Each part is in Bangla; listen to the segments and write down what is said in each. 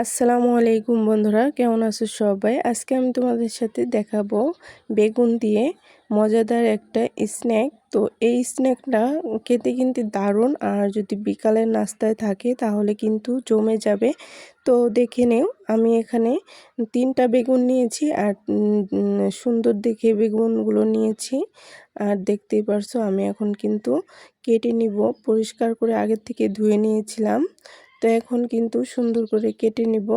আসসালামু আলাইকুম বন্ধুরা, কেমন আছো সবাই? আজকে আমি তোমাদের সাথে দেখাবো বেগুন দিয়ে মজাদার একটা স্ন্যাক। তো এই স্ন্যাকটা খেতে কিন্তু দারুণ, আর যদি বিকালের নাস্তায় থাকে তাহলে কিন্তু জমে যাবে। তো দেখে নেও, আমি এখানে তিনটা বেগুন নিয়েছি, আর সুন্দর দেখে বেগুনগুলো নিয়েছি। আর দেখতেই পারছ, আমি এখন কিন্তু কেটে নিব, পরিষ্কার করে আগের থেকে ধুয়ে নিয়েছিলাম। তো এখন কিন্তু সুন্দর করে কেটে নিব।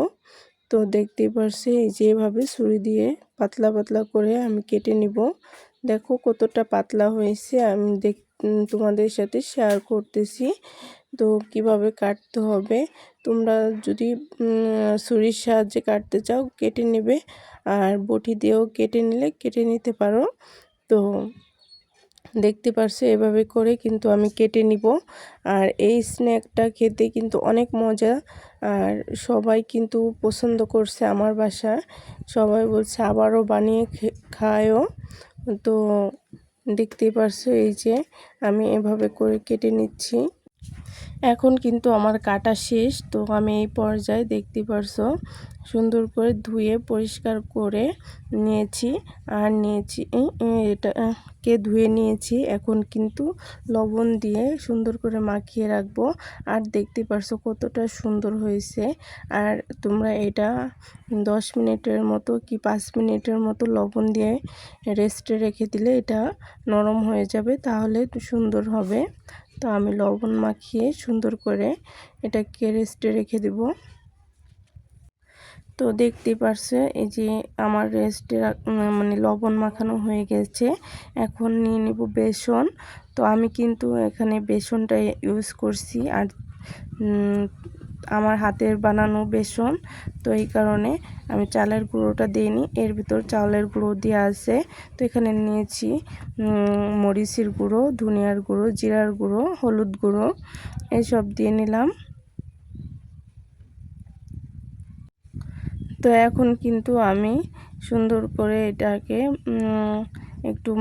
তো দেখতেই পারছি এই যেভাবে ছুরি দিয়ে পাতলা পাতলা করে আমি কেটে নিব। দেখো কতটা পাতলা হয়েছে, আমি দেখ তোমাদের সাথে শেয়ার করতেছি। তো কীভাবে কাটতে হবে, তোমরা যদি ছুরির সাহায্যে কাটতে চাও, কেটে নেবে। আর বটি দিয়েও কেটে নিলে, কেটে নিতে পারো। তো দেখতে পারছ এভাবে করে কিন্তু আমি কেটে নিব। আর এই স্ন্যাকটা খেতে কিন্তু অনেক মজা। আর সবাই কিন্তু পছন্দ করছে আমার বাসায় সবাই বলছে আবারও বানিয়ে খায়ও। তো দেখতে পারছ এই যে আমি এভাবে করে কেটে নিচ্ছি। এখন কিন্তু আমার কাটা শেষ, তো আমি এই পর্যায়ে দেখতে পারছ, সুন্দর করে ধুয়ে পরিষ্কার করে নিয়েছি। আর নিয়েছি এটাকে ধুয়ে নিয়েছি, এখন কিন্তু লবণ দিয়ে সুন্দর করে মাখিয়ে রাখব। আর দেখতে পারছ কতটা সুন্দর হয়েছে। আর তোমরা এটা দশ মিনিটের মতো কি পাঁচ মিনিটের মতো লবণ দিয়ে রেস্টে রেখে দিলে এটা নরম হয়ে যাবে, তাহলে সুন্দর হবে। তো আমি লবণ মাখিয়ে সুন্দর করে এটাকে রেস্টে রেখে দেব। তো দেখতে পারছে, এই যে আমার রেস্টে মানে লবণ মাখানো হয়ে গেছে। এখন নিয়ে নেব বেসন। তো আমি কিন্তু এখানে বেসনটা ইউজ করছি। আর আমার হাতের বানানো বেসন। তো এই কারণে আমি চালের গুঁড়োটা দিইনি এর ভিতর চাউলের গুঁড়ো দেওয়া আছে। তো এখানে নিয়েছি মরিচের গুঁড়ো, ধনিয়ার গুঁড়ো, জিরার গুঁড়ো, হলুদ গুঁড়ো। এসব দিয়ে নিলাম। তো এখন কিন্তু আমি সুন্দর করে এটাকে একটু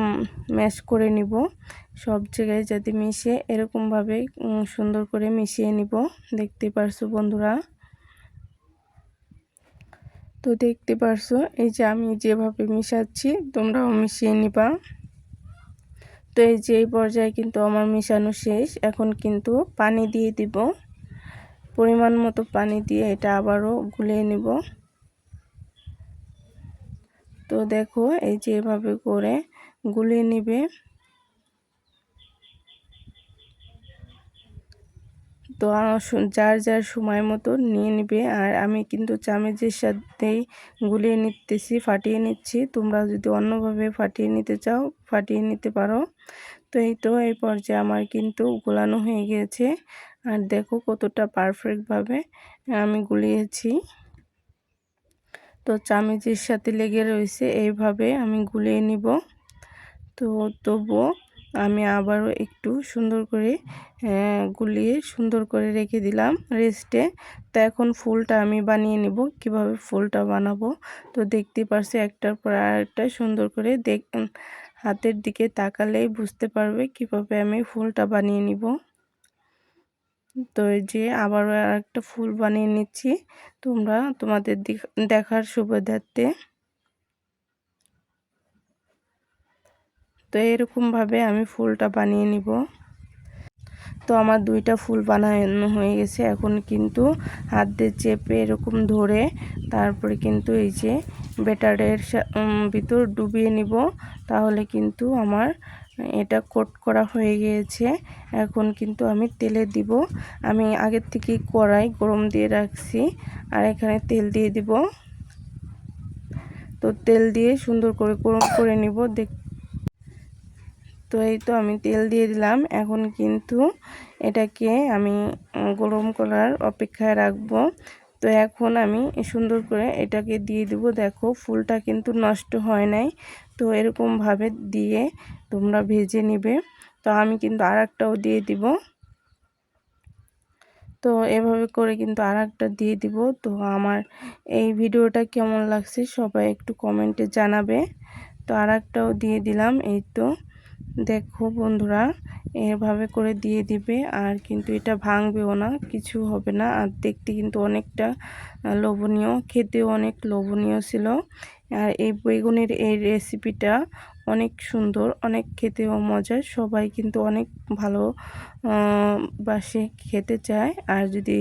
ম্যাশ করে নিব। সব জায়গায় যাতে মিশে, এরকমভাবে সুন্দর করে মিশিয়ে নিব। দেখতে পারছ বন্ধুরা? তো দেখতে পারছ, এই যে আমি যেভাবে মিশাচ্ছি, তোমরাও মিশিয়ে নিবা। তো এই যে এই পর্যায়ে কিন্তু আমার মিশানো শেষ। এখন কিন্তু পানি দিয়ে দিব। পরিমাণ মতো পানি দিয়ে এটা আবারও গুলিয়ে নিব। তো দেখো, এই যে এভাবে করে গুলিয়ে নিবে। তো যার যার সময় মতো নিয়ে নিবে। আর আমি কিন্তু চামচের সাথেই গুলিয়ে নিতেছি, ফাটিয়ে নিচ্ছি। তোমরা যদি অন্যভাবে ফাটিয়ে নিতে চাও, ফাটিয়ে নিতে পারো। তো এই তো, এই পর্যায়ে আমার কিন্তু গোলানো হয়ে গিয়েছে। আর দেখো কতটা পারফেক্টভাবে আমি গুলিয়েছি। তো চামচের সাথে লেগে রয়েছে, এইভাবে আমি গুলিয়ে নিব। তো তবুও আমি আবারও একটু সুন্দর করে গুলিয়ে সুন্দর করে রেখে দিলাম রেস্টে। তো এখন ফুলটা আমি বানিয়ে নিব, কীভাবে ফুলটা বানাবো। তো দেখতে পারছি একটার পর আরেকটা সুন্দর করে দেখ, হাতের দিকে তাকালেই বুঝতে পারবে কীভাবে আমি ফুলটা বানিয়ে নিব। তো এই যে আবারও একটা ফুল বানিয়ে নিচ্ছি। তোমরা তোমাদের দেখার সুবিধার্থে। তো এরকমভাবে আমি ফুলটা বানিয়ে নিব। তো আমার দুইটা ফুল বানানো হয়ে গেছে। এখন কিন্তু হাত দিয়ে চেপে এরকম ধরে তারপরে কিন্তু এই যে বেটারের ভিতর ডুবিয়ে নিব। তাহলে কিন্তু আমার এটা কোট করা হয়ে গিয়েছে। এখন কিন্তু আমি তেলে দিব। আমি আগের থেকে কড়াই গরম দিয়ে রাখছি আর এখানে তেল দিয়ে দিব। তো তেল দিয়ে সুন্দর করে গরম করে নিব। দেখ তো এই তো আমি তেল দিয়ে দিলাম। এখন কিন্তু এটাকে আমি গরম করার অপেক্ষায় রাখব। তো এখন আমি সুন্দর করে এটাকে দিয়ে দিব। দেখো, ফুলটা কিন্তু নষ্ট হয় নাই। তো এরকমভাবে দিয়ে তোমরা ভেজে নিবে। তো আমি কিন্তু আর একটাও দিয়ে দিব। তো এভাবে করে কিন্তু আর একটা দিয়ে দিব। তো আমার এই ভিডিওটা কেমন লাগছে সবাই একটু কমেন্টে জানাবে। তো আর একটাও দিয়ে দিলাম। এই তো দেখো বন্ধুরা এভাবে করে দিয়ে দিবে, আর কিন্তু এটা ভাঙবেও না, কিছু হবে না। আর দেখতে কিন্তু অনেকটা লোভনীয়, খেতেও অনেক লোভনীয় ছিল। আর এই বেগুনের এই রেসিপিটা অনেক সুন্দর, অনেক খেতেও মজার। সবাই কিন্তু অনেক ভালো বাসে খেতে চায়। আর যদি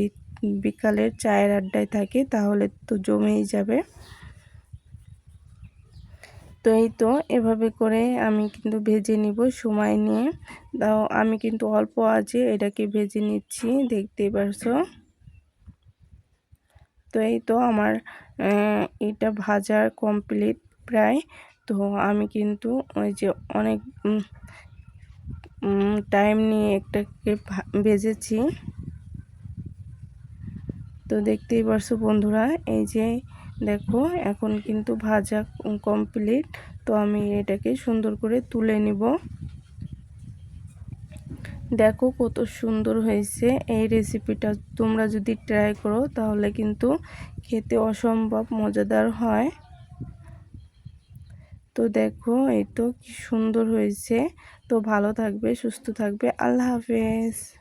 বিকালের চায়ের আড্ডায় থাকে, তাহলে তো জমেই যাবে। তো এই তো, এভাবে করে আমি কিন্তু ভেজে নিব, সময় নিয়ে। তাও আমি কিন্তু অল্প আছে এটাকে ভেজে নিচ্ছি, দেখতেই পারছ? তো এই তো আমার এটা ভাজার কমপ্লিট প্রায়। তো আমি কিন্তু ওই যে অনেক টাইম নিয়ে একটাকে ভেজেছি। তো দেখতেই পারছ বন্ধুরা, এই যে দেখো, এখন কিন্তু ভাজা কমপ্লিট তো আমি এটাকে সুন্দর করে তুলে নিব। দেখো কত সুন্দর হয়েছে। এই রেসিপিটা তোমরা যদি ট্রাই করো, তাহলে কিন্তু খেতে অসম্ভব মজাদার হয়। তো দেখো, এই তো কি সুন্দর হয়েছে। তো ভালো থাকবে, সুস্থ থাকবে। আল্লাহ হাফেজ।